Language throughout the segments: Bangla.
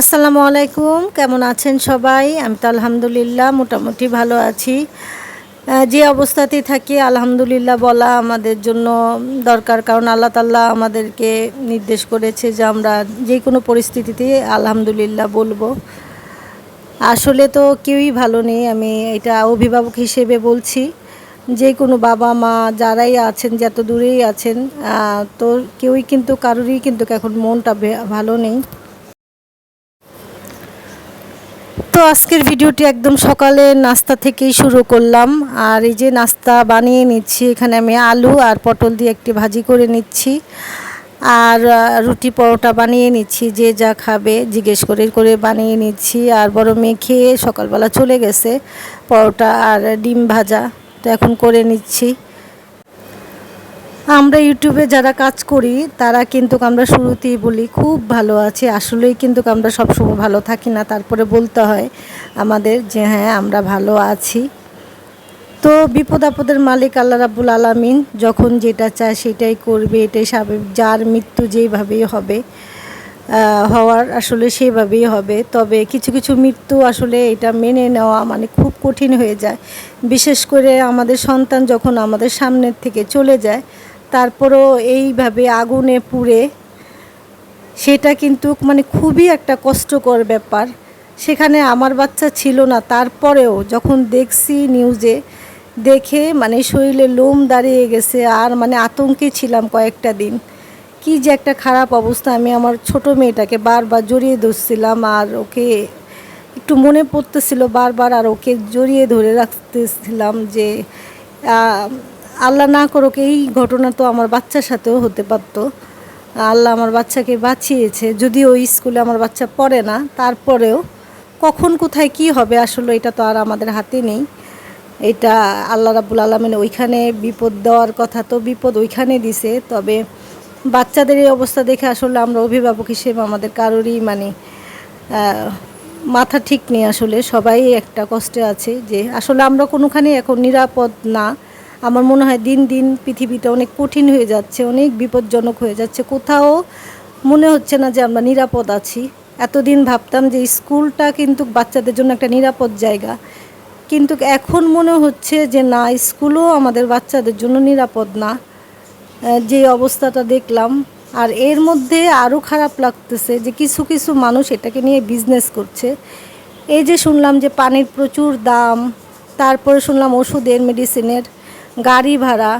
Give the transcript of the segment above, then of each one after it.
আসসালামু আলাইকুম, কেমন আছেন সবাই? আমি তো আলহামদুলিল্লাহ মোটামুটি ভালো আছি। যে অবস্থাতেই থাকি, আলহামদুলিল্লাহ বলা আমাদের জন্য দরকার, কারণ আল্লাহ তাল্লাহ আমাদেরকে নির্দেশ করেছে যে আমরা যে কোনো পরিস্থিতিতে আলহামদুলিল্লাহ বলব। আসলে তো কেউই ভালো নেই, আমি এটা অভিভাবক হিসেবে বলছি। যে কোনো বাবা মা যারাই আছেন, যত দূরেই আছেন তো কেউই কিন্তু, কারোরই কিন্তু এখন মনটা ভালো নেই। তো আজকের ভিডিওটি একদম সকালে নাস্তা থেকেই শুরু করলাম। আর এই যে নাস্তা বানিয়ে নিচ্ছি, এখানে আমি আলু আর পটল দিয়ে একটি ভাজি করে নিচ্ছি। আর রুটি পরোটা বানিয়ে নিচ্ছি, যে যা খাবে জিজ্ঞেস করে করে বানিয়ে নিচ্ছি। আর বড় মেয়ে খেয়ে সকালবেলা চলে গেছে পরোটা আর ডিম ভাজা। তো এখন করে নিচ্ছি। আমরা ইউটিউবে যারা কাজ করি, তারা কিন্তু আমরা শুরুতেই বলি, খুব ভালো আছি, আসলেই কিন্তু আমরা সবসময় ভালো থাকি না। তারপরে বলতে হয় আমাদের যে হ্যাঁ আমরা ভালো আছি। তো বিপদ আপদের মালিক আল্লাহ রাব্বুল আলামিন যখন যেটা চায় সেটাই করবে, এটাই স্বাভাবিক। যার মৃত্যু যেইভাবেই হবে হওয়ার আসলে সেইভাবেই হবে। তবে কিছু কিছু মৃত্যু আসলে এটা মেনে নেওয়া মানে খুব কঠিন হয়ে যায়। বিশেষ করে আমাদের সন্তান যখন আমাদের সামনের থেকে চলে যায় তারপরও এইভাবে আগুনে পুড়ে, সেটা কিন্তু মানে খুবই একটা কষ্টকর ব্যাপার। সেখানে আমার বাচ্চা ছিল না, তারপরেও যখন দেখছি নিউজে, দেখে মানে শরীরে লোম দাঁড়িয়ে গেছে আর মানে আতঙ্কে ছিলাম কয়েকটা দিন। কি যে একটা খারাপ অবস্থা, আমি আমার ছোট মেয়েটাকে বারবার জড়িয়ে ধরছিলাম আর ওকে একটু মনে পড়তেছিল বারবার আর ওকে জড়িয়ে ধরে রাখতেছিলাম যে আল্লাহ না করুক, এই ঘটনা তো আমার বাচ্চার সাথেও হতে পারতো। আল্লাহ আমার বাচ্চাকে বাঁচিয়েছে। যদি ওই স্কুলে আমার বাচ্চা পড়ে না, তারপরেও কখন কোথায় কি হবে আসলে এটা তো আর আমাদের হাতে নেই। এটা আল্লাহ রাবুল আলমিন ওইখানে বিপদ দেওয়ার কথা তো বিপদ ওইখানে দিছে, তবে বাচ্চাদের এই অবস্থা দেখে আসলে আমরা অভিভাবক হিসেবে আমাদের কারোরই মানে মাথা ঠিক নেই আসলে। সবাই একটা কষ্টে আছে যে আসলে আমরা কোনোখানে এখন নিরাপদ না। আমার মনে হয় দিন দিন পৃথিবীটা অনেক কঠিন হয়ে যাচ্ছে, অনেক বিপজ্জনক হয়ে যাচ্ছে। কোথাও মনে হচ্ছে না যে আমরা নিরাপদ আছি। এতদিন ভাবতাম যে স্কুলটা কিন্তু বাচ্চাদের জন্য একটা নিরাপদ জায়গা। কিন্তু এখন মনে হচ্ছে যে না, স্কুলও আমাদের বাচ্চাদের জন্য নিরাপদ না। যে অবস্থাটা দেখলাম। আর এর মধ্যে আরও খারাপ লাগতেছে যে কিছু কিছু মানুষ এটাকে নিয়ে বিজনেস করছে। এই যে শুনলাম যে পানির প্রচুর দাম, তারপরে শুনলাম ওষুধের মেডিসিনের গাড়ি ভাড়া।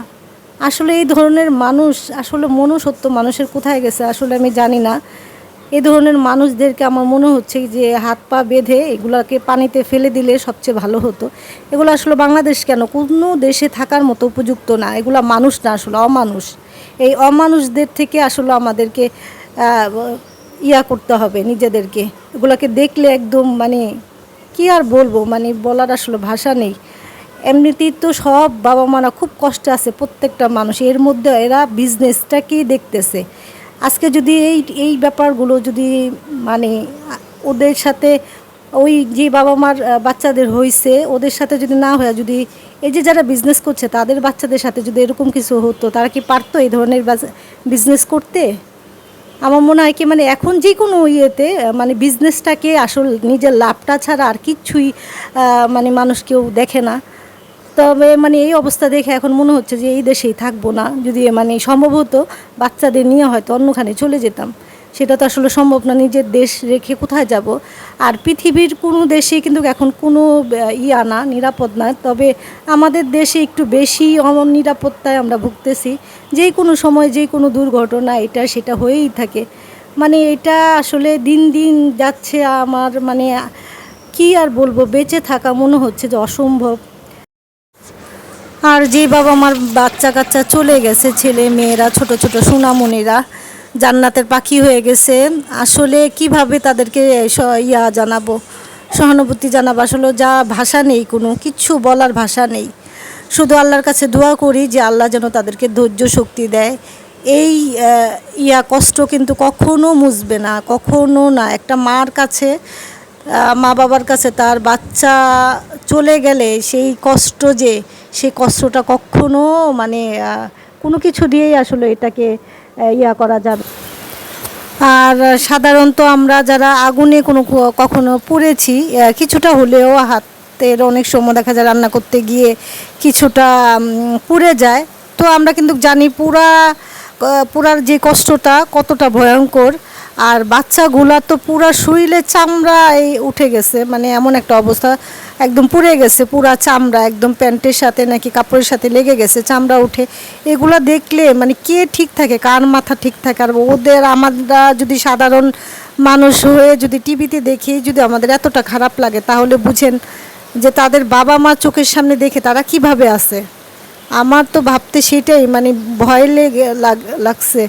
আসলে এই ধরনের মানুষ, আসলে মনুষ্যত্ব মানুষের কোথায় গেছে আসলে আমি জানি না। এই ধরনের মানুষদেরকে আমার মনে হচ্ছে যে হাত পা বেঁধে এগুলাকে পানিতে ফেলে দিলে সবচেয়ে ভালো হতো। এগুলো আসলে বাংলাদেশ কেন? কোনো দেশে থাকার মতো উপযুক্ত না। এগুলো মানুষ না, আসলে অমানুষ। এই অমানুষদের থেকে আসলে আমাদেরকে ইয়া করতে হবে নিজেদেরকে। এগুলোকে দেখলে একদম মানে কি আর বলব? মানে বলার আসলে ভাষা নেই। এমনিতেই তো সব বাবা মারা খুব কষ্টে আছে প্রত্যেকটা মানুষ। এর মধ্যে এরা বিজনেসটাকেই দেখতেছে? আজকে যদি এই এই ব্যাপারগুলো যদি মানে ওদের সাথে ওই যে বাবা মার বাচ্চাদের হয়েছে ওদের সাথে যদি না হয় যদি এই যে যারা বিজনেস করছে তাদের বাচ্চাদের সাথে যদি এরকম কিছু হতো তারা কি পারতো এই ধরনের বিজনেস করতে? আমার মনে হয় কি মানে এখন যে কোনো ইয়েতে মানে বিজনেসটাকে আসল নিজের লাভটা ছাড়া আর কিচ্ছুই আহ, মানে মানুষ কেউ দেখে না। তবে মানে এই অবস্থা দেখে এখন মনে হচ্ছে যে এই দেশেই থাকব না। যদি মানে সম্ভবত বাচ্চাদের নিয়ে হয়তো অন্যখানে চলে যেতাম। সেটা তো আসলে সম্ভব না, নিজের দেশ রেখে কোথায় যাব? আর পৃথিবীর কোনো দেশে কিন্তু এখন কোনো ইয়া না, নিরাপদ না। তবে আমাদের দেশে একটু বেশি অমন নিরাপত্তায় আমরা ভুগতেছি। যে কোনো সময় যে কোনো দুর্ঘটনা, এটা সেটা হয়েই থাকে। মানে এটা আসলে দিন দিন যাচ্ছে আমার মানে কি আর বলব, বেঁচে থাকা মনে হচ্ছে যে অসম্ভব। আর যে বাবা মার বাচ্চা কাচ্চা চলে গেছে, ছেলে মেয়েরা, ছোট ছোট সোনামণিরা, জান্নাতের পাখি হয়ে গেছে। আসলে কীভাবে তাদেরকে ইয়া জানাব? সহানুভূতি জানাব? আসলে যা ভাষা নেই কোনো কিচ্ছু বলার ভাষা নেই। শুধু আল্লাহর কাছে দোয়া করি যে আল্লাহ যেন তাদেরকে ধৈর্য শক্তি দেয়। এই ইয়া কষ্ট কিন্তু কখনো মুছবে না, কখনো না। একটা মার কাছে মা বাবার কাছে তার বাচ্চা চলে গেলে সেই কষ্ট যে, সেই কষ্টটা কখনো মানে কোনো কিছু দিয়েই আসলে এটাকে ইয়া করা যাবে আর সাধারণত আমরা যারা আগুনে কোনো কখনো পুড়েছি কিছুটা হলেও হাতের অনেক সময় দেখা যায় রান্না করতে গিয়ে কিছুটা পুড়ে যায়। তো আমরা কিন্তু জানি পুরা পুরার যে কষ্টটা কতটা ভয়ঙ্কর, আর বাচ্চাগুলা তো পুরা শরীরে চামড়া এই উঠে গেছে মানে এমন একটা অবস্থা, একদম পুড়ে গেছে, পুরা চামড়া, একদম প্যান্টের সাথে নাকি কাপড়ের সাথে লেগে গেছে, চামড়া উঠে। এগুলা দেখলে মানে কে ঠিক থাকে, কার মাথা ঠিক থাকে? আর ওদের আমরা যদি সাধারণ মানুষ হয়ে যদি টিভিতে দেখি, যদি আমাদের এতটা খারাপ লাগে, তাহলে বুঝেন যে তাদের বাবা মা চোখের সামনে দেখে তারা কীভাবে আছে? আমার তো ভাবতে সেটাই মানে ভয় লেগে লাগছে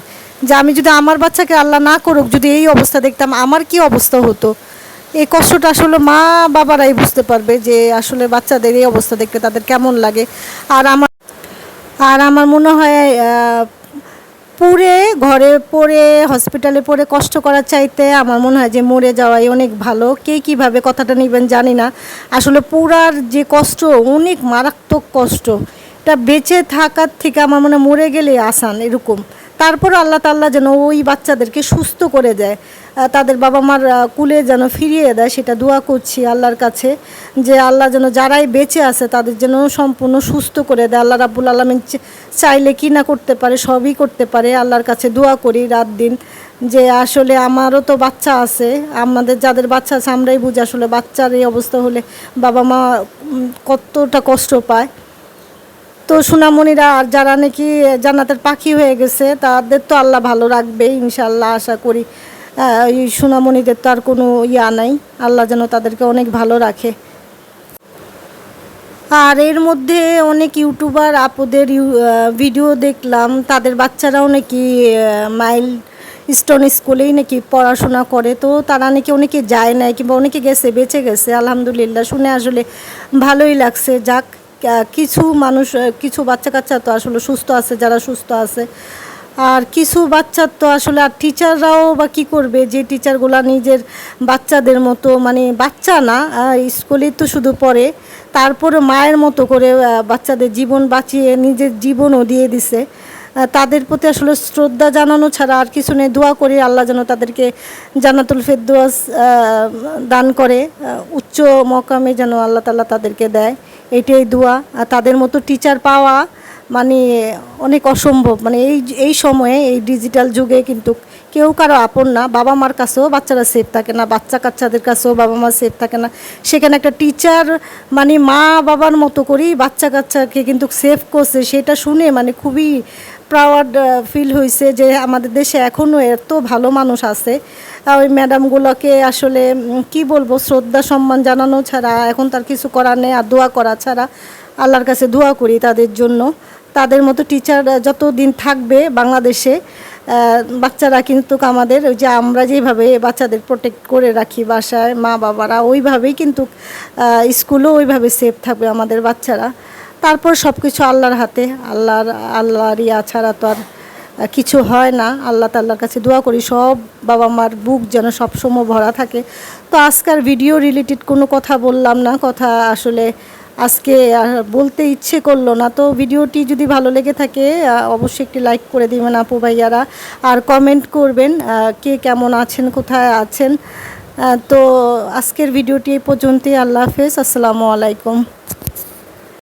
যে আমি যদি আমার বাচ্চাকে আল্লাহ না করুক, যদি এই অবস্থা দেখতাম, আমার কি অবস্থা হতো? এই কষ্টটা আসলে মা বাবারাই বুঝতে পারবে যে আসলে বাচ্চাদের এই অবস্থা দেখতে তাদের কেমন লাগে। আর আমার আর আমার মনে হয় পুড়ে, ঘরে পড়ে হসপিটালে পড়ে কষ্ট করার চাইতে আমার মনে হয় যে মরে যাওয়াই অনেক ভালো। কে কীভাবে কথাটা নেবেন জানি না। আসলে পুরার যে কষ্ট, অনেক মারাত্মক কষ্ট। এটা বেঁচে থাকার থেকে আমার মনে মরে গেলে আসান এরকম। তারপর আল্লাহ তাল্লাহ যেন ওই বাচ্চাদেরকে সুস্থ করে দেয় তাদের বাবা মার কুলে যেন ফিরিয়ে দেয়, সেটা দোয়া করছি আল্লাহর কাছে যে আল্লাহ যেন যারাই বেঁচে আছে তাদের যেন সম্পূর্ণ সুস্থ করে দেয়। আল্লাহ রাব্বুল আলমিন চাইলে কি না করতে পারে, সবই করতে পারে। আল্লাহর কাছে দোয়া করি রাত দিন যে আসলে আমারও তো বাচ্চা আছে, আমাদের যাদের বাচ্চা আছে আমরাই বুঝি আসলে বাচ্চার এই অবস্থা হলে বাবা মা কতটা কষ্ট পায়। তো সোনামণিরা আর যারা নাকি জান্নাতের পাখি হয়ে গেছে, তাদের তো আল্লাহ ভালো রাখবে ইনশাল্লাহ আশা করি। এই সোনামণিদের তো আর কোনো ইয়া নাই, আল্লাহ যেন তাদেরকে অনেক ভালো রাখে। আর এর মধ্যে অনেক ইউটিউবার আপুদের ভিডিও দেখলাম, তাদের বাচ্চারাও নাকি মাইল স্টোন স্কুলেই নাকি পড়াশোনা করে, তো তারা নাকি অনেকে যায় নাই কিংবা অনেকে গেছে, বেঁচে গেছে, আলহামদুলিল্লাহ। শুনে আসলে ভালোই লাগছে, যাক। কিছু মানুষ কিছু বাচ্চা কাচ্চা তো আসলে সুস্থ আছে যারা সুস্থ আছে। আর কিছু বাচ্চার তো আসলে আর টিচাররাও বা কি করবে? যে টিচারগুলা নিজের বাচ্চাদের মতো মানে বাচ্চা না আহ, স্কুলেই তো শুধু পড়ে। তারপরে মায়ের মতো করে বাচ্চাদের জীবন বাঁচিয়ে নিজের জীবনও দিয়ে দিছে। তাদের প্রতি আসলে শ্রদ্ধা জানানো ছাড়া আর কিছু নেই। দোয়া করি আল্লাহ যেন তাদেরকে জান্নাতুল ফেরদৌস আহ, দান করে। উচ্চ মকামে যেন আল্লাহ তাল্লাহ তাদেরকে দেয়। এটাই দোয়া। আর তাদের মতো টিচার পাওয়া মানে অনেক অসম্ভব। মানে এই এই সময়ে, এই ডিজিটাল যুগে কিন্তু কেউ কারও আপন না। বাবা মার কাছেও বাচ্চারা সেফ থাকে না। বাচ্চা কাচ্চাদের কাছেও বাবা মা সেফ থাকে না। সেখানে একটা টিচার মানে মা বাবার মতো করেই বাচ্চা কাচ্চাকে কিন্তু সেফ করছে। সেটা শুনে মানে খুবই প্রাউড ফিল হয়েছে যে আমাদের দেশে এখনও এত ভালো মানুষ আছে। ওই ম্যাডামগুলোকে আসলে কি বলব, শ্রদ্ধা, সম্মান জানানো ছাড়া, এখন তার কিছু করার নেই, আর দোয়া করা ছাড়া আল্লাহর কাছে দোয়া করি তাদের জন্য। তাদের মতো টিচার যতদিন থাকবে বাংলাদেশে বাচ্চারা কিন্তু আমাদের ওই যে আমরা যেভাবে বাচ্চাদের প্রোটেক্ট করে রাখি বাসায় মা বাবারা ওইভাবেই কিন্তু স্কুলেও ওইভাবে সেফ থাকবে আমাদের বাচ্চারা। তারপর সব কিছু আল্লাহর হাতে, আল্লাহর আল্লাহর ইয়া ছাড়া তো আর কিছু হয় না। আল্লাহ তাল্লার কাছে দোয়া করি, সব বাবা মার বুক যেন সবসময় ভরা থাকে। তো আজকাল ভিডিও রিলেটেড কোনো কথা বললাম না, কথা আসলে আজকে বলতে ইচ্ছে করল না। তো ভিডিওটি যদি ভালো লেগে থাকে অবশ্যই একটি লাইক করে দিবেন আপু ভাইয়ারা। আর কমেন্ট করবেন কে কেমন আছেন, কোথায় আছেন। তো আজকের ভিডিওটি এই পর্যন্তই। আল্লাহ হাফেজ। আসসালামু আলাইকুম।